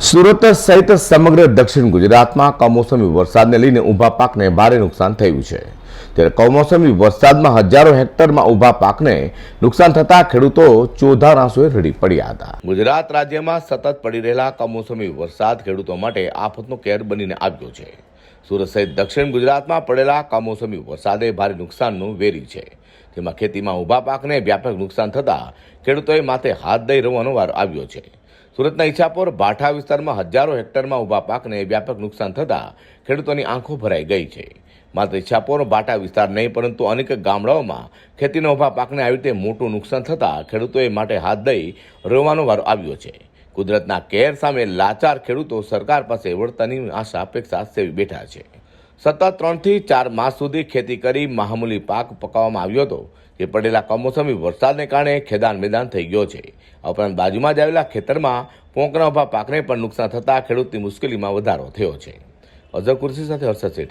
સુરત સહિત સમગ્ર દક્ષિણ ગુજરાતમાં કમોસમી વરસાદને લઈને ઊભા પાકને ભારે નુકસાન થયું છે. ત્યારે કમોસમી વરસાદમાં હજારો હેક્ટરમાં ઊભા પાકને નુકસાન થતા ખેડૂતો ચોધા આંસુએ રડી પડ્યા હતા. ગુજરાત રાજ્યમાં સતત પડી રહેલા કમોસમી વરસાદ ખેડૂતો માટે આફતનો કેર બનીને આવ્યો છે. સુરત સહિત દક્ષિણ ગુજરાતમાં પડેલા કમોસમી વરસાદે ભારે નુકસાનનું વેરી છે. જેમાં ખેતીમાં ઊભા પાકને વ્યાપક નુકસાન થતા ખેડૂતોએ માથે હાથ દઈ રહેવાનો વાર આવ્યો છે. સુરતના ઈચ્છાપોર ભાઠા વિસ્તારમાં હજારો હેક્ટરમાં ઊભા પાકને વ્યાપક નુકસાન થતાં ખેડૂતોની આંખો ભરાઈ ગઈ છે. માત્ર ઈચ્છાપોર ભાટા વિસ્તાર નહીં, પરંતુ અનેક ગામડાઓમાં ખેતીના ઊભા પાકને આવી રીતે મોટું નુકસાન થતાં ખેડૂતોએ માટે હાથ દઈ રોવાનો વારો આવ્યો છે. કુદરતના કેર સામે લાચાર ખેડૂતો સરકાર પાસે વળતરની આશા, અપેક્ષા સેવી બેઠા છે. સતત ત્રણથી ચાર માસ સુધી ખેતી કરી માહમૂલી પાક પકાવવામાં આવ્યો હતો. જે પડેલા કમોસમી વરસાદને કારણે ખેદાન મેદાન થઈ ગયો છે. ઉપરાંત બાજુમાં જ આવેલા ખેતરમાં પોંકના ઊભા પાકને પણ નુકસાન થતાં ખેડૂતની મુશ્કેલીમાં વધારો થયો છે. અઝર કુર્સી સાથે હર્ષદ સેઠા